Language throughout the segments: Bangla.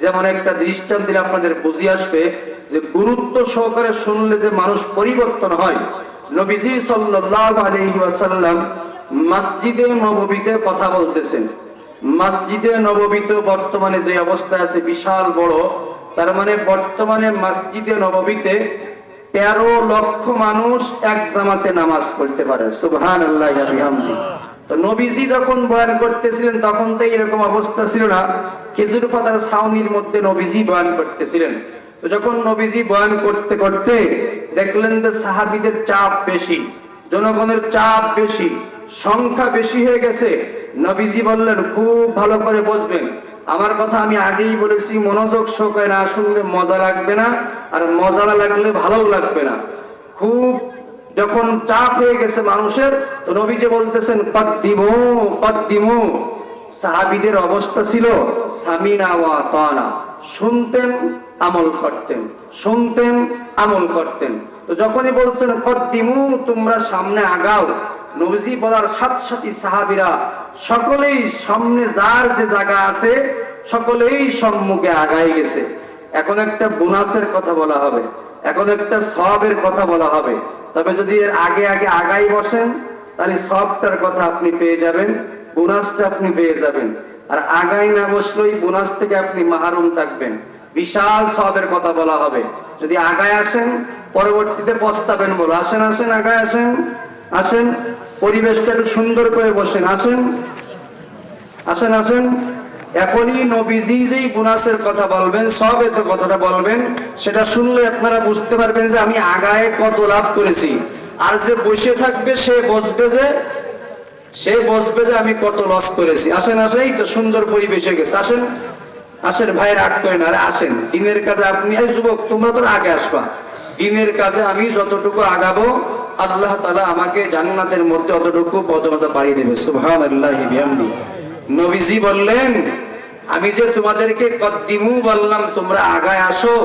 যেমন একটা দৃষ্টান্ত দিলে আপনাদের বুঝে আসবে যে গুরুত্ব সহকারে শুনলে যে মানুষ পরিবর্তন হয়। নবীজি সাল্লাল্লাহু আলাইহি ওয়াসাল্লাম মসজিদে নববীতে কথা বলতেছেন। মসজিদে নববীতে বর্তমানে যে অবস্থা আছে বিশাল বড়, তার মানে বর্তমানে মসজিদে নববীতে তেরো লক্ষ মানুষ এক জামাতে নামাজ পড়তে পারে। সুবহান আল্লাহ তো নবীজি যখন বয়ান করতেছিলেন, তখন তো এরকম অবস্থা ছিল না। খেজুর পাতার ছাউনির মধ্যে নবীজি বয়ান করতেছিলেন। তো যখন নবীজি বয়ান করতে করতে দেখলেন যে সাহাবিদের চাপ বেশি, জনগণের চাপ বেশি, সংখ্যা বেশি হয়ে গেছে, নবীজি বললেন, খুব ভালো করে বসবেন। আমার কথা আমি আগেই বলেছি, মনোযোগ সহকারে না শুনলে মজা লাগবে না, আর মজা লাগলে ভালো লাগবে না। খুব যখন চাপ হয়ে গেছে মানুষের, তো নবীজি বলতেছেন, কদ্দিমু কদ্দিমু। সাহাবিদের অবস্থা ছিল, সামিনা ওয়া তানা। শুনতেন, আমল করতেন। শুনতেন, আমল করতেন। তো যখনই বলছেন, কদ্দিমু, তোমরা সামনে আগাও। নবীজি বলার সাথে সাথে সাহাবিরা সকলেই সামনে যার যে জায়গা আছে, সকলেই সম্মুখে আগায় গেছে। এখন একটা বোনাসের কথা বলা হবে, এখন একটা সবের কথা বলা হবে। তবে যদি এর আগে আগে আগাই বসেন, তাহলে সবটার কথা আপনি পেয়ে যাবেন, বোনাসটা আপনি পেয়ে যাবেন। আর আগাই না বসলেই বোনাস থেকে আপনি মাহারুম থাকবেন। বিশাল সবের কথা বলা হবে। যদি আগায় আসেন, পরবর্তীতে পস্তাবেন বলো। আসেন আসেন, আগায় আসেন আসেন। পরিবেশটা একটু সুন্দর করে বসেন। আসেন আসেন আসেন। এখনই নবীজি যেই বোনাসের কথা বলবেন সব এত কথাটা বলবেন, সেটা শুনলে আপনারা বুঝতে পারবেন যে আমি আগায় কত লাভ করেছি। আর যে বসে থাকবে, সে বসবে যে, সে বসবে যে আমি কত লস করেছি। আসেন এই তো সুন্দর পরিবেশে গেছে। আসেন আসেন ভাই রাগ করেন, আরে আসেন। দিনের কাজে আপনি, এই যুবক, তোমরা তো আগে আসবা। দিনের কাজে আমি যতটুকু আগাবো, আল্লাহ তালা আমাকে জান্নাতের মধ্যে অতটুকু পদমতা বাড়িয়ে দেবে। সুবহান আল্লাহ নবীজি বললেন, আমি যে তোমাদেরকে কদ্দিমু বললাম, তোমরা আগায় আসো।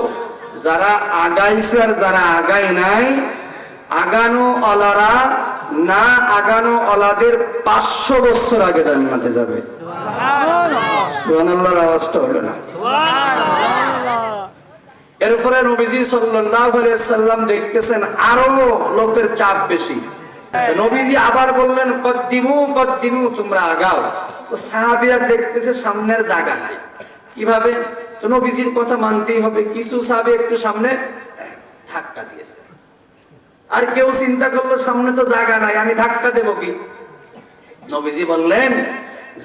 যারা আগাইছে আর যারা আগায় নাই, আগানো অলারা না আগানো অলাদের পাঁচশো বছর আগে জান্নাতে যাবে। না। এরপরে নবীজি সাল্লাল্লাহু আলাইহি সাল্লাম দেখতেছেন আরও লোকের চাপ বেশি। নবীজি আবার বললেন কদ্দিমু কদ্দিমু তোমরা আগাও। তো সাহাবীরা দেখতেছে সামনের জায়গা নাই। কীভাবে? তো নবীজির কথা মানতেই হবে। কিছু সাহাবী একটু সামনে ধাক্কা দিয়েছে। আর কেউ চিন্তা করল সামনে তো জায়গা নাই আমি ধাক্কা দেবো কি? নবীজি বললেন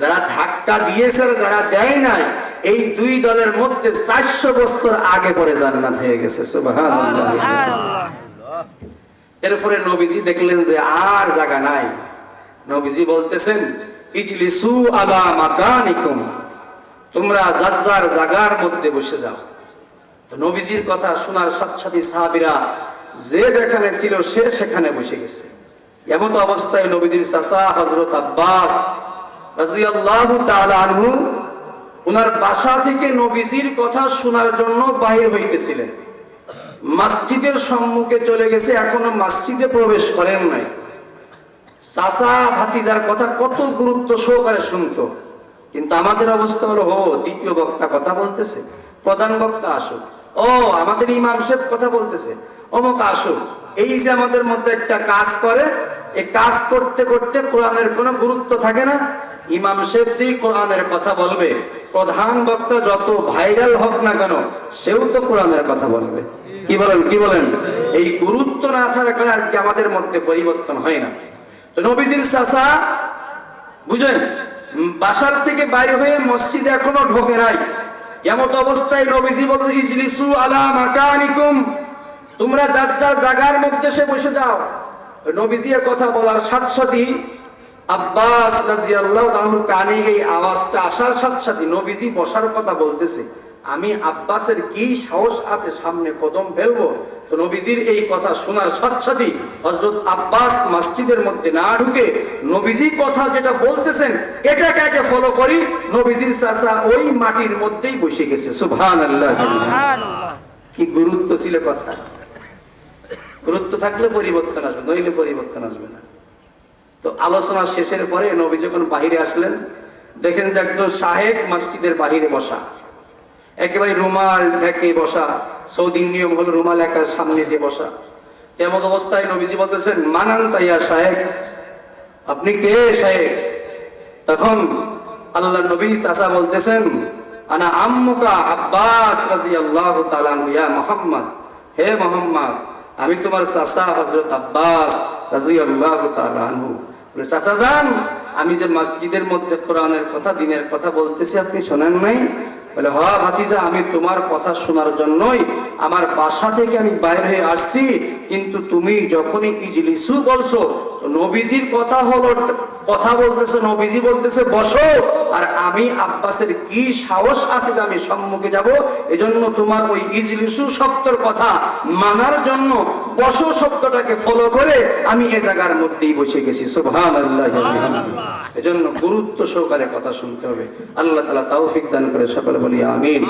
যারা ধাক্কা দিয়েছে যারা দেয় নাই এই দুই দলের মধ্যে চারশো বছর আগে পরে জান্নাত হয়ে গেছে। সুবহানাল্লাহ। এরপরে নবীজি দেখলেন যে আর জায়গা নাই। নবীজি বলতেছেন, ইজলিসু আলা মাকানিকুম। তোমরা যার যার জায়গার মধ্যে বসে যাও। তো নবীজির কথা শোনার সাথে সাথে সাহাবীরা, যে যেখানে ছিল সে সেখানে বসে গেছে। এমন অবস্থায় নবীজির চাচা হযরত আব্বাস আনহু ওনার বাসা থেকে নবীজির কথা শোনার জন্য বাহির হইতেছিলেন। মসজিদের সম্মুখে চলে গেছে, এখনও মসজিদে প্রবেশ করেন নাই। চাষা ভাতিজার কথা কত গুরুত্ব সহকারে শুনতো। কিন্তু আমাদের অবস্থা হলো, হো, দ্বিতীয় বক্তা কথা বলতেছে। প্রধান বক্তা আসুক। ও, আমাদের ইমাম সাহেব কথা বলতেছে। অমুক আসুক এই যে আমাদের মধ্যে একটা কাজ করে, এই কাজ করতে করতে কোরআনের কোনো গুরুত্ব থাকে না। ইমাম সাহেব যেই কোরআনের কথা বলবে, প্রধান বক্তা যত ভাইরাল হোক না কেন, সেও তো কোরআনের কথা বলবে। কি বলেন কি বলেন? এই গুরুত্ব না থাকার কারণে আজকে আমাদের মধ্যে পরিবর্তন হয় না। তো নবীজির চাষা বুঝলেন বাসার থেকে বাইরে হয়ে মসজিদে এখনও ঢোকে নাই। এমত অবস্থায় নবীজি বলতে ইজলিসু আলা মাকানিকুম। তোমরা যা যা জায়গার মধ্যে সে বসে যাও। নবীজি এর কথা বলার সাথে সাথে আব্বাস রাজিয়াল্লাহু কানে এই আওয়াজটা আসার সাথে সাথে নবীজি বসার কথা বলতেছে। আমি আব্বাসের কি সাহস আছে সামনে কদম ফেলব? তো নবীজির এই কথা শোনার সাথে সাথে হযরত আব্বাস মসজিদের মধ্যে না ঢুকে নবীজি কথা যেটা বলতেছেন এটাকে আগে ফলো করি। নবীজির চাচা ওই মাটির মধ্যেই বসে গেছে। সুবহানাল্লাহ। কি গুরুত্ব ছিল কথা? গুরুত্ব থাকলে পরিবর্তন আসবে নইলে পরিবর্তন আসবে না। তো আলোচনা শেষের পরে নবী যখন বাহিরে আসলেন দেখেন যে একজন সাহেব মসজিদের বাহিরে বসা। একেবারে রুমাল ঢেকে বসা। সৌদি নিয়ম হলো রুমাল একার সামনে দিয়ে বসা। তেমন অবস্থায় নবীজি বলতেছেন মানান তাইয়া সাহেব আপনি কে সাহেব তখন আল্লাহ নবী চাচা বলতেছেন আনা আম্মুকা আব্বাস তাআলা আনহু, ইয়া মুহাম্মদ। হে মুহাম্মদ আমি তোমার চাচা হযরত আব্বাস রাদিয়াল্লাহু তাআলা আনহু। বলে চাচা যান। আমি যে মসজিদের মধ্যে কোরআনের কথা, দিনের কথা বলতেছি, আপনি শোনেন নাই? বলে হ ভাতিজা, আমি তোমার কথা শোনার জন্যই আমার বাসা থেকে আমি বাইরে হয়ে আসছি, কিন্তু তুমি যখনই ইজলিসু বলছো নবীজির কথা হলো, কথা বলতেছে, নবীজি বলতেছে, বসো। আর আমি আব্বাসের কি সাহস আছে আমি সম্মুখে যাব? এজন্য তোমার ওই ইজলিসু শব্দের কথা মানার জন্য বসো শব্দটাকে ফলো করে আমি এ জায়গার মধ্যেই বসে গেছি। সুবহান আল্লাহ এজন্য গুরুত্ব সহকারে কথা শুনতে হবে। আল্লাহ তালা তৌফিক দান করে সকলে বলি আমিন।